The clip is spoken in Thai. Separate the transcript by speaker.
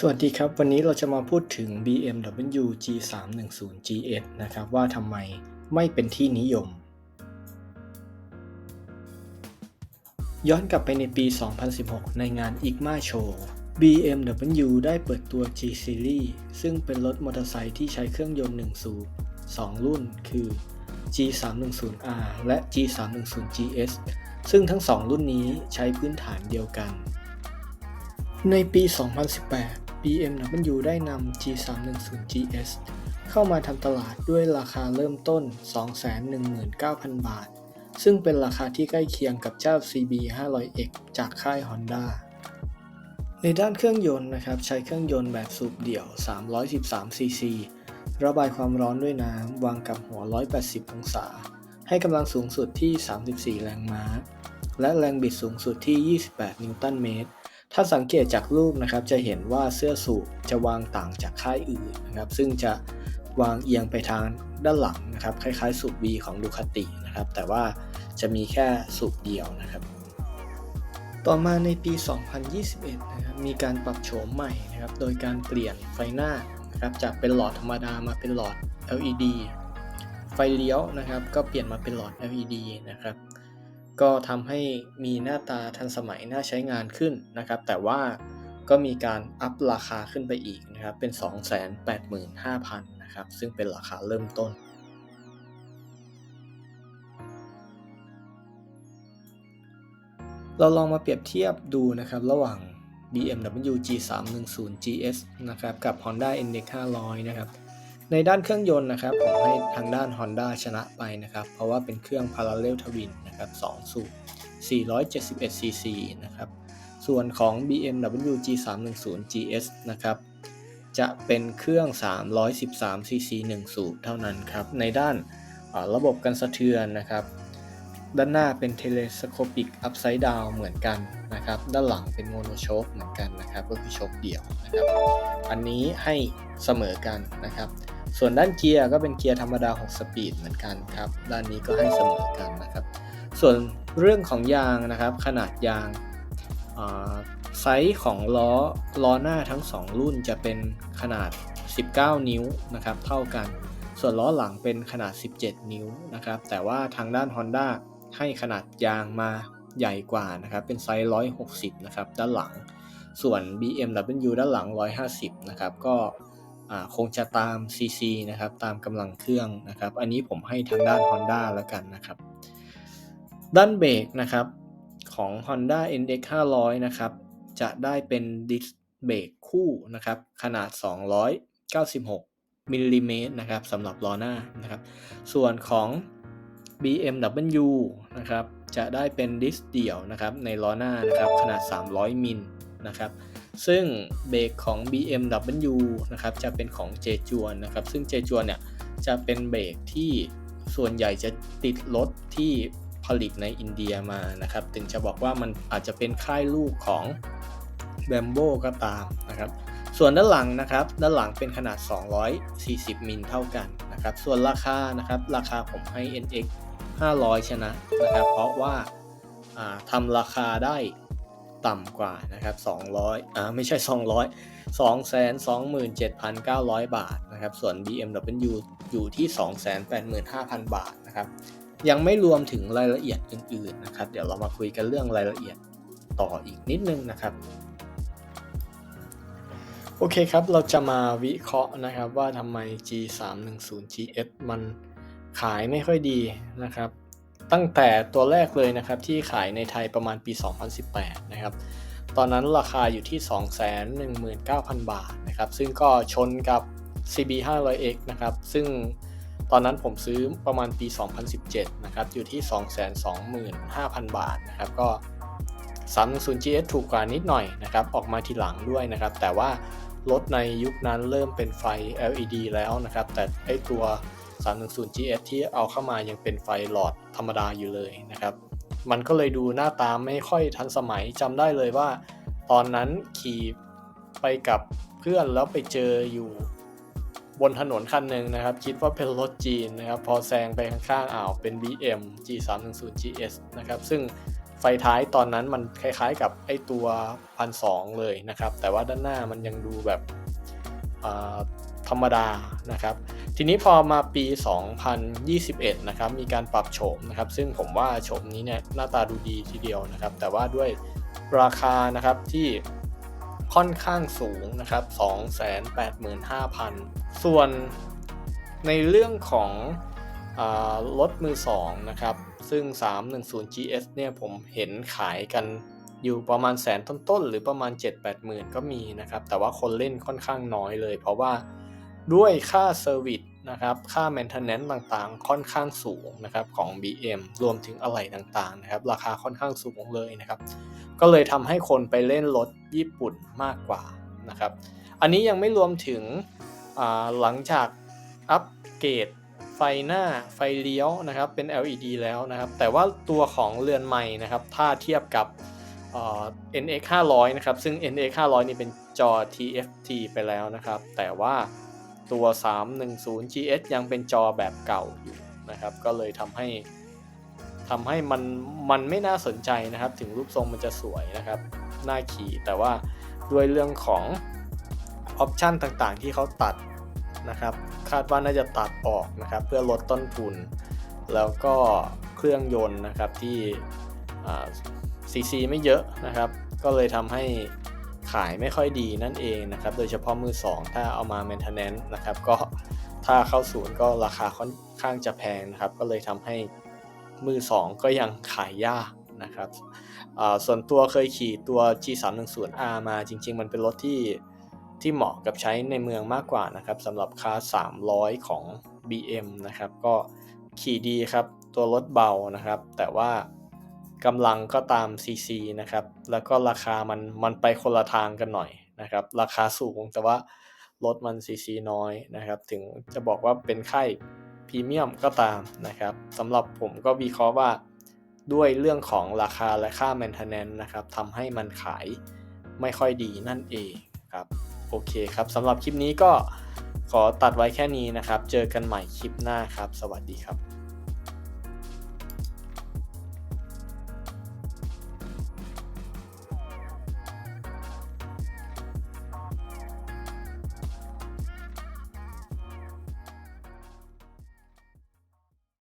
Speaker 1: สวัสดีครับ วันนี้เราจะมาพูดถึง BMW G310 GS นะครับว่าทำไมไม่เป็นที่นิยม ย้อนกลับไปในปี 2016 ในงาน IGMA Show BMW ได้เปิดตัว G Series ซึ่งเป็นรถมอเตอร์ไซค์ที่ใช้เครื่องยนต์ 1 สูบ 2 รุ่น คือ G310R และ G310 GS ซึ่งทั้ง 2 รุ่นนี้ใช้พื้นฐานเดียวกัน ในปี 2018 BMW ได้นำ G310 GS เข้ามาทำตลาดด้วยราคาเริ่มต้น 219,000 บาท ซึ่งเป็นราคาที่ใกล้เคียงกับเจ้า CB 500X จากค่าย Honda ในด้านเครื่องยนต์นะครับ ใช้เครื่องยนต์แบบสูบเดี่ยว 313 cc ระบายความร้อนด้วยน้ำ วางกับหัว 180 องศา ให้กำลังสูงสุดที่ 34 แรงม้า และแรงบิดสูงสุดที่ 28 นิวตันเมตร ถ้าสังเกตจากรูปนะครับจะเห็นว่าเสื้อสูบจะวางต่างจากค่ายอื่นนะครับ ซึ่งจะวางเอียงไปทางด้านหลังนะครับ คล้ายๆ สูบ V ของดูคาตินะครับ แต่ว่าจะมีแค่สูบเดียวนะครับ ต่อมาในปี 2021 นะครับมีการปรับโฉมใหม่นะครับ โดยการเปลี่ยนไฟหน้านะครับจากเป็นหลอดธรรมดามาเป็นหลอด LED ไฟเลี้ยวนะครับ ก็เปลี่ยนมาเป็นหลอด LED นะครับ ก็ทำให้มีหน้าตาทันสมัยน่าใช้งานขึ้นนะครับ แต่ว่าก็มีการอัพราคาขึ้นไปอีกนะครับ เป็น 285,000นะครับ ซึ่งเป็นราคาเริ่มต้น เราลองมาเปรียบเทียบดูนะครับ ระหว่าง BMW G310 GS นะครับ กับ Honda NX 500 นะครับ ในด้านเครื่องยนต์นะครับผมให้ทางด้าน Honda ชนะไปนะครับ เพราะว่าเป็นเครื่อง Parallel Twin นะครับ2สูบ471 cc นะครับส่วนของ BMW G310 GS นะครับจะเป็นเครื่อง 313 cc 1 สูบเท่านั้นครับ ในด้านระบบกันสะเทือนนะครับ ด้านหน้าเป็น Telescopic Upside Down เหมือนกันนะครับ ด้านหลังเป็นโมโนโชคเหมือนกันนะครับ ก็คือโชคเดี่ยวนะครับ อันนี้ให้เสมอกันนะครับ ส่วนด้านเกียร์ก็เป็นเกียร์ธรรมดา 6 สปีดเหมือนกันครับ ด้านนี้ก็ให้เสมอกันนะครับ ส่วนเรื่องของยางนะครับ ขนาดยางไซส์ของล้อล้อหน้าทั้ง 2 รุ่นจะเป็นขนาด 19 นิ้วนะครับ เท่ากัน ส่วนล้อหลังเป็นขนาด 17 นิ้วนะครับ แต่ว่าทางด้าน Honda ให้ขนาดยางมาใหญ่กว่านะครับ เป็นไซส์ 160 นะครับ ด้านหลัง ส่วน BMW ด้านหลัง 150 นะครับ ก็ คงจะตาม CC นะครับตามกำลังเครื่องนะครับ อันนี้ผมให้ทางด้าน Honda แล้วกันนะครับ ด้านเบรกนะครับของ Honda NX 500 นะครับ จะได้เป็นดิสเบรกคู่นะครับ ขนาด 296มิลลิเมตรนะครับสำหรับล้อหน้านะครับ ส่วนของ BMW นะครับ จะได้เป็นดิสเดี่ยวนะครับในล้อหน้านะครับขนาด 300มิลนะครับ ซึ่งเบรกของ BMW นะครับจะเป็นของ j จวนนะครับ ซึ่ง j จวนเนี่ยจะเป็นเบรกที่ส่วนใหญ่จะติดรถที่ผลิตในอินเดียมานะครับ ถึงจะบอกว่ามันอาจจะเป็นค่ายลูกของ b a m b o ก็ตามนะครับ ส่วนด้านหลังนะครับ ด้านหลังเป็นขนาด 240 มิลเท่ากันนะครับ ส่วนราคานะครับ ราคาผมให้ NX 500 ชนะนะครับ เพราะว่าทำราคาได้ ต่ำกว่านะครับ200อ่าไม่ใช่ 200 227,900 บาทนะครับ ส่วน BMW อยู่ที่ 285,000 บาทนะครับ ยังไม่รวมถึงรายละเอียดอื่นๆนะครับ เดี๋ยวเรามาคุยกันเรื่องรายละเอียดต่ออีกนิดนึงนะครับ โอเคครับ เราจะมาวิเคราะห์นะครับว่าทำไม G310 GS มันขายไม่ค่อยดีนะครับ ตั้งแต่ตัวแรกเลยนะครับที่ขายในไทยประมาณปี 2018 นะครับ ตอนนั้นราคาอยู่ที่ 219,000 บาทนะครับ ซึ่งก็ชนกับ CB 500X นะครับ ซึ่งตอนนั้นผมซื้อประมาณปี 2017 นะครับ อยู่ที่ 225,000 บาทนะครับ ก็ 310 GS ถูกกว่านิดหน่อยนะครับ ออกมาทีหลังด้วยนะครับ แต่ว่ารถในยุคนั้นเริ่มเป็นไฟ LED แล้วนะครับ แต่ไอตัว 310 GS ที่เอาเข้ามายังเป็นไฟหลอดธรรมดาอยู่เลยนะครับ มันก็เลยดูหน้าตาไม่ค่อยทันสมัยจำได้เลยว่า ตอนนั้นขี่ไปกับเพื่อนแล้วไปเจออยู่บนถนนคันหนึ่งนะครับ คิดว่าเป็นรถจีนนะครับ พอแซงไปข้างๆอ้าวเป็น BM G310 GS นะครับ ซึ่งไฟท้ายตอนนั้นมันคล้ายๆกับไอตัวพันสเลยนะครับ แต่ว่าด้านหน้ามันยังดูแบบธรรมดานะครับ ทีนี้พอมาปี 2021 นะครับ มีการปรับโฉมนะครับ ซึ่งผมว่าโฉมนี้เนี่ยหน้าตาดูดีทีเดียวนะครับ แต่ว่าด้วยราคานะครับที่ค่อนข้างสูงนะครับ 285,000 ส่วนในเรื่องของรถมือ2นะครับ ซึ่ง 310 GS เนี่ยผมเห็นขายกันอยู่ประมาณแสนต้นๆ หรือประมาณ 7-8หมื่นก็มีนะครับ แต่ว่าคนเล่นค่อนข้างน้อยเลย เพราะว่า ด้วยค่าเซอร์วิสนะครับค่า maintenance ต่างๆ ค่อนข้างสูงนะครับของ BM รวมถึงอะไหล่ต่างๆนะครับราคาค่อนข้างสูงเลยนะครับ ก็เลยทำให้คนไปเล่นรถญี่ปุ่นมากกว่านะครับ อันนี้ยังไม่รวมถึงหลังจากอัปเกรดไฟหน้าไฟเลี้ยวนะครับเป็น LED แล้วนะครับ แต่ว่าตัวของเรือนใหม่นะครับถ้าเทียบกับ NX 500นะครับซึ่ง NX 500นี่เป็นจอ TFT ไปแล้วนะครับ แต่ว่า ตัว 310 GS ยังเป็นจอแบบเก่าอยู่นะครับ ก็เลยทำให้ทำให้มันมันไม่น่าสนใจนะครับ ถึงรูปทรงมันจะสวยนะครับ น่าขี่แต่ว่าด้วยเรื่องของออปชันต่างๆ ที่เขาตัดนะครับ คาดว่าน่าจะตัดออกนะครับ เพื่อลดต้นทุน แล้วก็เครื่องยนต์นะครับที่ซีซีไม่เยอะนะครับ ก็เลยทำให้ ขายไม่ค่อยดีนั่นเองนะครับ โดยเฉพาะมือ 2 ถ้าเอามา maintenance นะครับ ก็ถ้าเข้าศูนย์ก็ราคาค่อนข้างจะแพงนะครับ ก็เลยทำให้มือ 2 ก็ยังขายยากนะครับส่วนตัวเคยขี่ตัว G310R มาจริง ๆ มันเป็นรถที่ที่เหมาะกับใช้ในเมืองมากกว่านะครับสำหรับคาร์300 ของ BM นะครับ ก็ขี่ดีครับ ตัวรถเบานะครับ แต่ว่า กำลังก็ตาม CC นะครับ แล้วก็ราคามันมันไปคนละทางกันหน่อยนะครับ ราคาสูงแต่ว่ารถมัน CC น้อยนะครับ ถึงจะบอกว่าเป็นค่ายพรีเมียมก็ตามนะครับสำหรับผมก็วิเคราะห์ว่าด้วยเรื่องของราคาและค่า maintenance นะครับทำให้มันขายไม่ค่อยดีนั่นเองครับโอเคครับสำหรับคลิปนี้ก็ขอตัดไว้แค่นี้นะครับ เจอกันใหม่คลิปหน้าครับ สวัสดีครับ